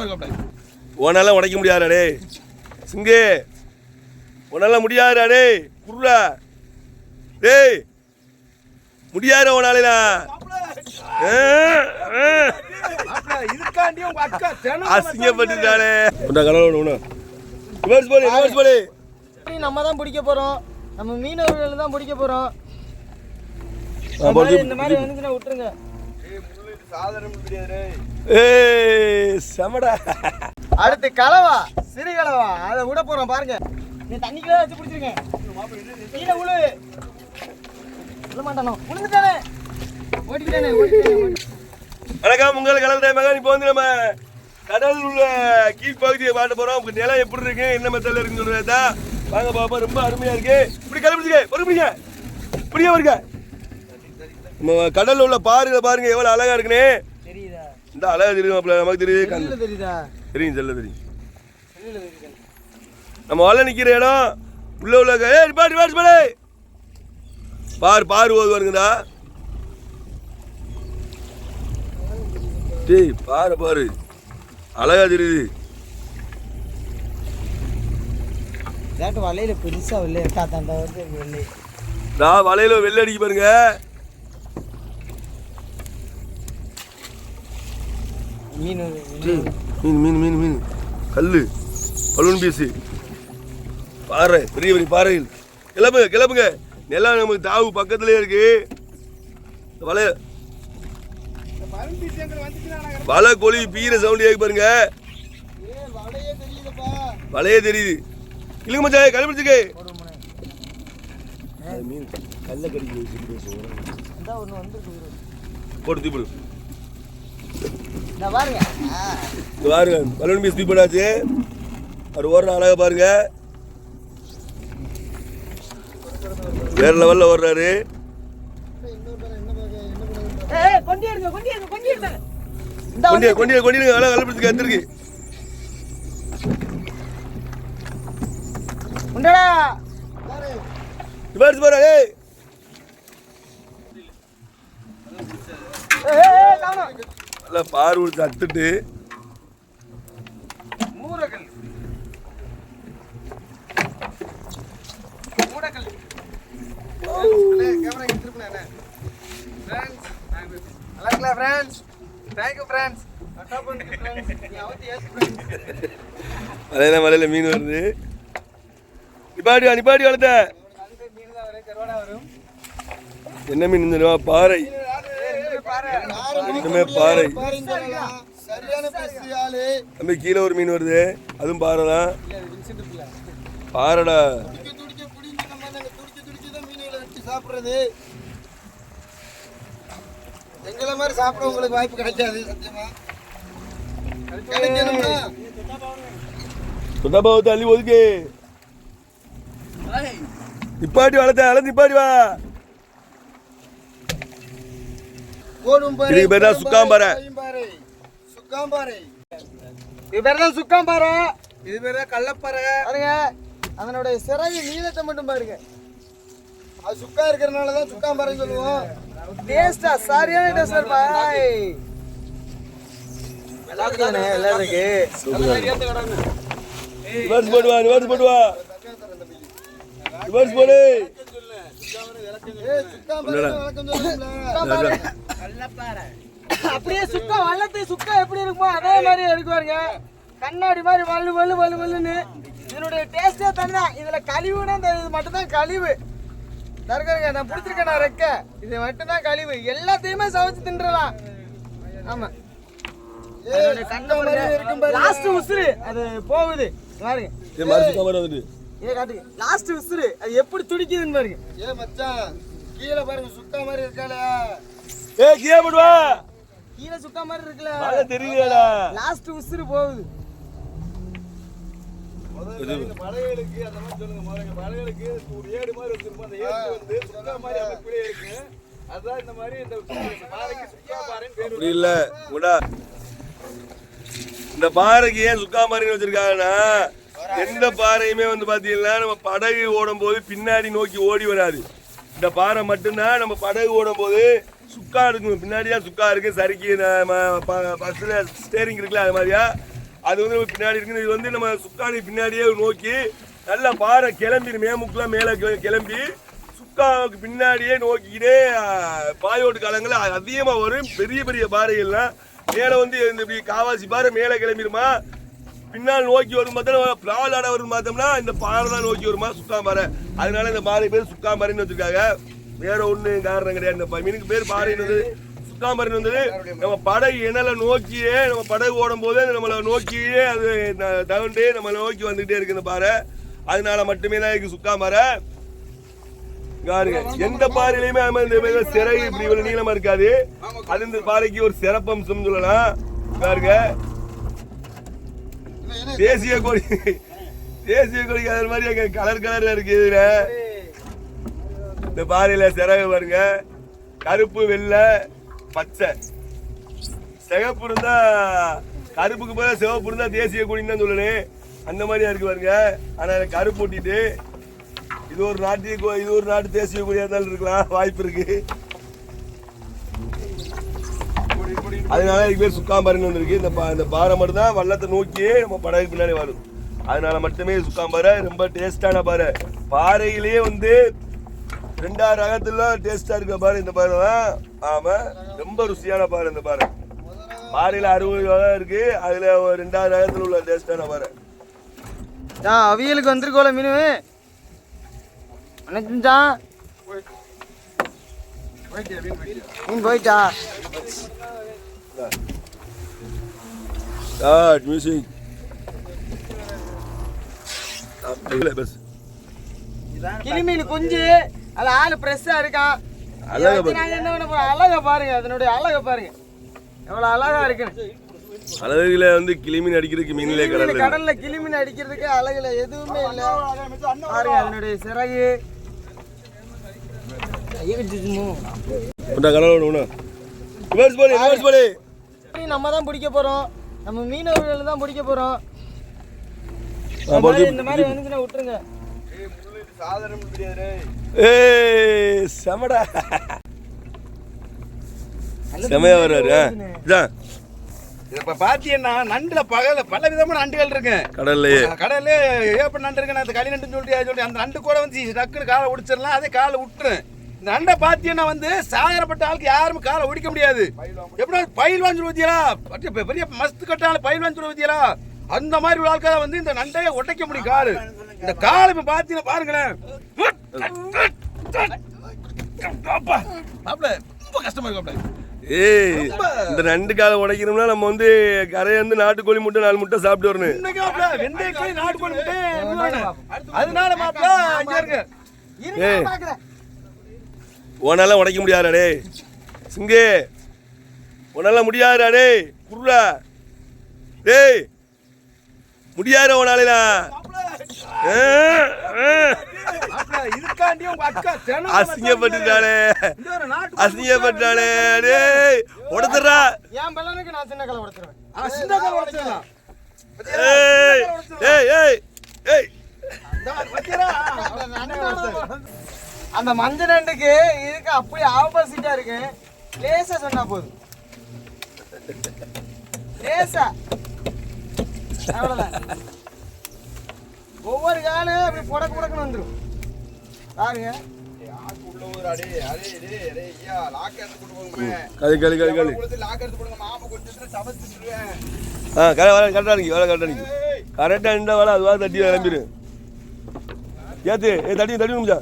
மாதிரி இருக்காப்ல உன்னால உடைக்க முடியாதா டேய். சிங்கு உன்னால முடியாதுடா டேய். குர்ரா டேய். முடியாத தினம் அசிங்கப்பட்டுட்டானே உன்ன கலர் ஒன்று ரிவர்ஸ் மீன் நம்ம தான் பிடிக்க போறோம். நம்ம மீனவர்கள் தான் பிடிக்க போறோம். ஆ, இந்த மாதிரி- வந்துச்சுன்னா விட்டுருங்க. செமடா. அடுத்து கலவா சிறு கலவா. அதை விட போறோம் பாருங்க. நீ தண்ணிக்குள்ள வச்சு பிடிச்சிருங்க கீழே உழு. விழ மாட்டானோ? உளுந்துட்டானே ஓடிக்கிட்டானே ஓடிக்கிட்டானே ஓடி- வணக்கம் உங்கள் கலந்த மகன். இப்போ வந்து நம்ம கடல் உள்ள கீழ்ப்பகுதியை பாட்ட போறோம். உங்க நிலம் எப்படி இருக்கு? என்ன மெத்தட்ல இருக்குன்னு சொல்றதா? வாங்க பாப்பா ரொம்ப அருமையா இருக்கு. இப்படி கிளம்பிடுங்க. பொறுப்பிடிங்க இப்படியே வருங்க கடல்ல உள்ள பாருங்க பாருங்க எவ்வளவு அழகா இருக்குன்னு தெரியுதா? இந்த அழகா தெரியும் நமக்கு தெரியுது தெரியும் செல்ல தெரியும். நம்ம வல்ல நிக்கிற இடம் உள்ள உள்ள ஏ பாட்டு பாட்டு பாடு பாரு. பாரு ஓது வருங்கடா டேய் பாரு பாரு. அழகா தெரியுது. வலையில பெருசா வெள்ளை வந்து வெள்ளை. நான் வலையில வெள்ளை அடிக்க பாருங்க. மீன். மீன் மீன் மீன் மீன். கல்லு. Balloon piece. பாறை பெரிய பெரிய பாறைகள். கிளம்புங்க கிளம்புங்க. நிலம் நமக்கு தாவு பக்கத்துலயே இருக்கு. வலை. வலை கொழி பீர சவுண்ட் கேட்க பாருங்க. வலையே தெரியுது. கிளுங்க மச்சான் கண்டுபிடிச்சுக்க. ஒரு முனை. மீன் கல்ல கடிக்க போட்டு தூப்பிடு பாருங்க. பலூன் பீஸ் தூப்பிடாச்சு அவர் ஓடுற அழகா பாருங்க. வேற லெவல்ல ஓடுறாரு. கொண்டிய கொண்டிய கொண்டிய அழகா கண்டுபிடிச்சுக்க எடுத்துருக்கு உண்டடா ரிவர்ஸ் பாரு ஏய். ஏய், ஏய், ஏய், காணோம். நல்லா பாரு தட்டுட்டு. மூரகல். மூடக்கல் கேமரா திருப்பினே ஃப்ரெண்ட்ஸ் நல்லா இருக்கல ஃப்ரெண்ட்ஸ் ஃப்ரெண்ட்ஸ் மலையில மலையில மீன் வருது. நிப்பாடி நிப்பாடி வளர்த்த? என்ன மீன் தெரியுமா? பாறை. இன்னுமே பாறை தம்பி கீழே ஒரு மீன் வருது. அதுவும் பாறை தான் பாறைடா சாப்பிடுறது. எங்களை மாதிரி சாப்பிட வாய்ப்பு கிடைக்காது சத்தியமா? சுத்தபாவத்தை தள்ளி ஒதுக்கு. நிப்பாட்டி வளர்த்த அளந்து நிப்பாட்டி வா. கோடும் பாறை இதுக்கு பேர் தான் சுக்காம்பாறை. பாறை. சுக்காம்பாறை இது பேர் தான் சுக்காம்பாறை இது பேர் தான் கள்ளப்பாறை. பாருங்க அதனுடைய சிறகு நீளத்தை மட்டும் பாருங்க. அது சுக்கா இருக்கிறதுனால தான் சுக்காம்பாறைன்னு சொல்லுவோம். டேஸ்டா சரியான டேஸ்ட் பாய். எல்லாத்துக்கும் எல்லாம் இருக்கு. ரிவர்ஸ் போடு. வா ரிவர்ஸ் போடு வா ரிவர்ஸ் போடு அப்படியே சுக்கா வள்ளத்து சுக்கா எப்படி இருக்குமோ அதே மாதிரி இருக்குவாருங்க கண்ணாடி மாதிரி வலு வலு வலு வலுன்னு இதனுடைய டேஸ்டே தனிதான். இதுல கழிவுனா இந்த இது மட்டும் தான் கழிவு தருக்கிறேங்க நான் பிடிச்சிருக்கேன் நான் ரெக்க. இது மட்டும் தான் கழிவு. எல்லாத்தையுமே சமைச்சு தின்றலாம். ஆமா. லாஸ்ட் உசுறு. அது போகுது. பாருங்க. இதை காட்டுங்க. லாஸ்ட் உசுறு. அது எப்படி துடிக்குதுன்னு பாருங்க. ஏ மச்சான் கீழே பாருங்க சுக்கா மாதிரி இருக்கால ஏ கீழே போடு வா கீழே சுக்கா மாதிரி இருக்குல்ல. மழை தெரியலடா லாஸ்ட் உசுறு போகுது. மலைகளுக்கு அந்த மாதிரி சொல்லுங்க மலைகள் மலைகளுக்கு ஒரு ஏடு மாதிரி வச்சிருப்போம். அந்த ஏடு வந்து மாதிரி அமைப்பிலே இருக்கு. அதான் இந்த மாதிரி இந்த பாறைக்கு சுக்கா பாறைன்னு பேர் அப்படி இல்ல. உடா. இந்த பாறைக்கு ஏன் சுக்கா பாறைன்னு வச்சிருக்காங்கன்னா எந்த பாறையுமே வந்து பாத்தீங்கன்னா நம்ம படகு ஓடும் போது பின்னாடி நோக்கி ஓடி வராது. இந்த பாறை மட்டும்தான் நம்ம படகு ஓடும் போது சுக்கா இருக்கும் பின்னாடியா சுக்கா இருக்கு சறுக்கி நம்ம பஸ்ஸில் ஸ்டேரிங் இருக்குல்ல அது மாதிரியா? அது வந்து நம்ம பின்னாடி இருக்குது இது வந்து நம்ம சுக்காணி பின்னாடியே நோக்கி நல்லா பாறை கிளம்பி மேமுக்குலாம் மேலே கிளம்பி சுக்காவுக்கு பின்னாடியே நோக்கிக்கிட்டே பாயோட்டு காலங்கள் அதிகமாக வரும். பெரிய பெரிய பாறைகள்லாம் மேலே வந்து இந்த இப்படி காவாசி பாறை மேலே கிளம்பிடுமா? பின்னால் நோக்கி வரும் பார்த்தா பிரால் அடை வரும் பார்த்தோம்னா இந்த பாறை தான் நோக்கி வருமா? சுக்கா பாறை. அதனால இந்த பாறை பேர் சுக்கா பாறைன்னு வேற ஒண்ணு காரணம் கிடையாது. இந்த மீனுக்கு பேர் பாறைன்னு வந்தது சுக்கா வந்தது நம்ம படகு இணலை நோக்கியே நம்ம படகு ஓடும் போதே நம்மளை நோக்கியே அது ந- நம்மளை நோக்கி வந்துகிட்டே இருக்குது இந்த பாறை அதனால மட்டுமே தான் இருக்கு சுக்கா பாறை பாருங்க. எந்த பாறையிலுமே அது மாதிரி இந்த சிறை இப்படி இவ்வளவு நீளமா இருக்காது. அது இந்த பாறைக்கு ஒரு சிறப்பம்சம் சொல்லலாம். பாருங்க. தேசிய கொடி தேசிய கொடி அது மாதிரி கலர் கலர்ல இருக்கு இதுல. இந்த பாறையில சிறகு பாருங்க. கருப்பு வெள்ளை பச்சை. சிகப்பு இருந்தா கருப்புக்கு போல சிவப்பு இருந்தா தேசிய கொடின்னு தான் சொல்லணும் அந்த மாதிரியா இருக்கு பாருங்க. ஆனா கருப்பு ஒட்டிட்டு இது ஒரு நாட்டு இது ஒரு நாட்டு தேசிய கொடியா இருந்தாலும் இருக்கலாம். வாய்ப்பு இருக்கு. அதனால இதுக்கு பேர் ஒன்று வந்திருக்கு இந்த பா இந்த பாறை மட்டும் தான் வள்ளத்தை நோக்கியே நம்ம படகு பின்னாடி வரும் அதனால மட்டுமே சுக்காம்பாறை ரொம்ப டேஸ்டான பாறை. பாறையிலேயே வந்து ரெண்டாயிரம் ரகத்துல டேஸ்டா இருக்க பாறை இந்த பாறை தான் ஆமா ரொம்ப ருசியான பாறை இந்த பாறை பாறையில அறுபது வகை இருக்கு அதுல ஒரு ரெண்டாயிரம் ரகத்துல உள்ள டேஸ்டான பாறை ஆ அவியலுக்கு வந்திருக்கோல மீன். அனைத்துச்சான் மீன் போயிட்டா? ஸ்டார்ட் மியூசிக் பஸ் கிளி மீன் குஞ்சு. அது ஆளு ஃப்ரெஷ்ஷா இருக்கான் நாங்க என்ன பண்ண போறோம் அழகா பாருங்க அதனுடைய அழகை பாருங்க. எவ்வளவு அழகா இருக்குன்னு. அழகுல வந்து கிளிமீன் அடிக்கிறதுக்கு மீன்லே கடல்ல கடல்ல கிளி மீன் அடிக்கிறதுக்கு அழகுல எதுவுமே இல்ல. பாருங்க அதனுடைய சிறகு. நம்ம தான் பிடிக்க போறோம். நம்ம மீனவர்கள் தான் பிடிக்க போறோம். இந்த மாதிரி- வந்துச்சுன்னா விட்டுருங்க. ஏய் செமடா. செமையா வர்றாரு ஆ, இதான் இப்ப பாத்தீங்கன்னா நண்டுல பகல பல விதமான நண்டுகள் இருக்கு. கடல்லையே கடல்ல ஏப்ப நண்டு இருக்கு அந்த களி நண்டுன்னு சொல்லிட்டு சொல்லி அந்த நண்டு கூட வந்து டக்குன்னு காலை உடிச்சிடலாம் அதே காலை விட்டுரும் இந்த நண்டை பாத்தீங்கன்னா வந்து சாகரப்பட்ட ஆளுக்கு யாருமே காலை ஒடிக்க முடியாது. எப்படி பயில்வான் சொல்லுவதியலா பெரிய மஸ்து கட்டால பயில்வான் சொல்லுவதியலா அந்த மாதிரி ஒரு ஆட்களை வந்து இந்த நண்டையை உடைக்க முடியும் காலு. இந்த கால் இப்ப பாத்தீங்கன்னா பாருங்களேன். ரொம்ப கஷ்டமா. ஏய் இந்த ரெண்டு காலை உடைக்கணும்னா நம்ம வந்து கரையை வந்து நாட்டுக்கோழி முட்டை நாலு முட்டை சாப்பிட்டு வரணும். வெந்தயக்காய் நாட்டுக்கோழி முட்டை. அதனால மாப்பிள இருக்கு ஏய். உன்னால உடைக்க முடியாதா டேய். சிங்கே. உன்னால முடியாதுடா டேய். குருடா. டேய். முடியாத உன்னாலா அசிங்கப்பட்டுட்டாளே. டேய் உடத்துறா என் பல்லனுக்கு நான் சின்ன கலை ஆ, சின்ன கால் உடைச்சிடலாம். ஏய் ஏய் ஏய்? அந்த மஞ்ச நண்டுக்கு இதுக்கு அப்படி ஆப்போசிட்டா இருக்கு. லேசா சொன்னா போதும். லேசா. அவ்வளவுதான். ஒவ்வொரு காலும் அப்படி புடக்கு புடக்குன்னு வந்துடும் பாருங்க. கொஞ்சத்துல சமைச்சிட்டுருவேன். ஆ கரெக்டாக வேலை கரெக்டாக நிற்கி வேலை கரெக்டாக நிற்கி கரெக்டாக நின்றா வேலை அதுவாக தட்டி கிளம்பிடு ஏத்து ஏ தட்டி தட்டி முடிஞ்சா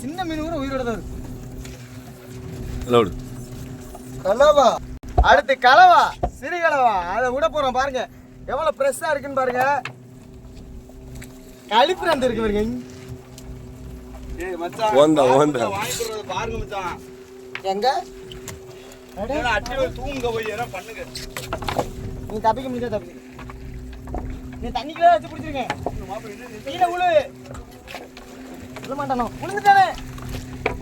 சின்ன மீன் கூட உயிரோட தான் இருக்கு. கலவா. அடுத்து கலவா. சிறு கலவா அதை விட போறோம் பாருங்க. எவ்வளவு ஃப்ரெஷ்ஷா இருக்குன்னு பாருங்க. கழிப்பு நண்டு இருக்கு பாருங்க. ஏய், மச்சான், ஓந்தா, ஓந்தா. பாருங்க மச்சான். எங்க? தூங்க போய் எதனா பண்ணுங்க. நீ தப்பிக்க முடிஞ்சா தப்பிக்க நீ தண்ணிக்குள்ள வச்சு பிடிச்சிருங்க கீழே உழு. விழ மாட்டானோ? உளுந்துட்டானே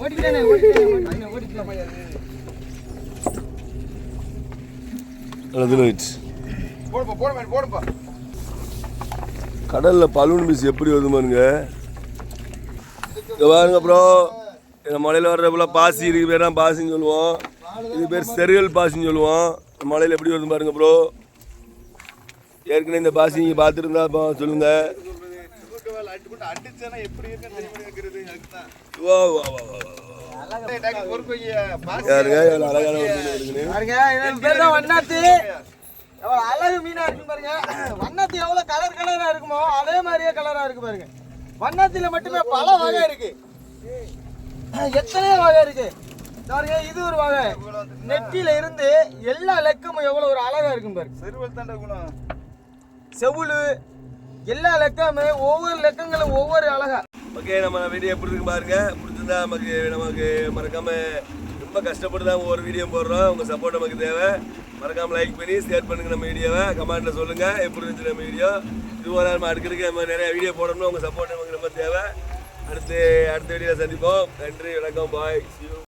ஓடிக்கிட்டானே ஓடிக்கிட்டானே ஓடிக்கிட்டானே. போடுப்பா, போடுப்பா. கடல்ல பலூன் பீஸ் எப்படி வருது பாருங்க. இங்க பாருங்க ப்ரோ இந்த மலையில வர்றப்பல பாசி இருக்கு பேர் தான் பாசின்னு சொல்லுவோம். இது பேர் செரியல் பாசின்னு சொல்லுவோம். மலையில் எப்படி வருது பாருங்க ப்ரோ ஏற்கனவே இந்த பாசி நீங்கள் பார்த்துருந்தா இப்போ சொல்லுங்க அடிச்சேன்னா எப்படி இருக்குன்னு தெரியுமா கேக்குறது அதுக்குதான். வா வா வா வா வா. டேய், டேய், பொறுப்பு ஐயா. பாசி யாருங்க எவ்வளோ அழகான ஒரு மீன் இருக்குன்னு பாருங்க இதன் பேர் தான் வண்ணாத்தி எவ்வளவு அழகு மீனா இருக்கு பாருங்க. வண்ணாத்தி எவ்வளவு கலர் கலரா இருக்குமோ அதே மாதிரியே கலரா இருக்கு பாருங்க. வண்ணாத்தில மட்டுமே பல வகை இருக்கு. எத்தனையோ வகை இருக்கு. பாருங்க இது ஒரு வகை. நெத்தியில இருந்து எல்லா லெக்கமும் எவ்வளவு ஒரு அழகா இருக்கும் பாருங்க. செருவல் தாண்டா குணம். செவுளு எல்லா லக்கமே ஒவ்வொரு லக்கங்களும் ஒவ்வொரு அழகா. ஓகே நம்ம வீடியோ எப்படி இருக்கு பாருங்க. பிடிச்சிருந்தா நமக்கு நமக்கு மறக்காம ரொம்ப கஷ்டப்பட்டு தான் ஒவ்வொரு வீடியோ போடுறோம். உங்க சப்போர்ட் நமக்கு தேவை. மறக்காம லைக் பண்ணி ஷேர் பண்ணுங்க நம்ம வீடியோவை கமெண்ட்ல சொல்லுங்க. எப்படி இருந்துச்சு நம்ம வீடியோ இது ஒரு நம்ம அடுக்கிறதுக்கு நம்ம நிறைய வீடியோ போடணும் உங்க சப்போர்ட் நமக்கு ரொம்ப தேவை. அடுத்து அடுத்த வீடியோ சந்திப்போம். நன்றி வணக்கம். பாய்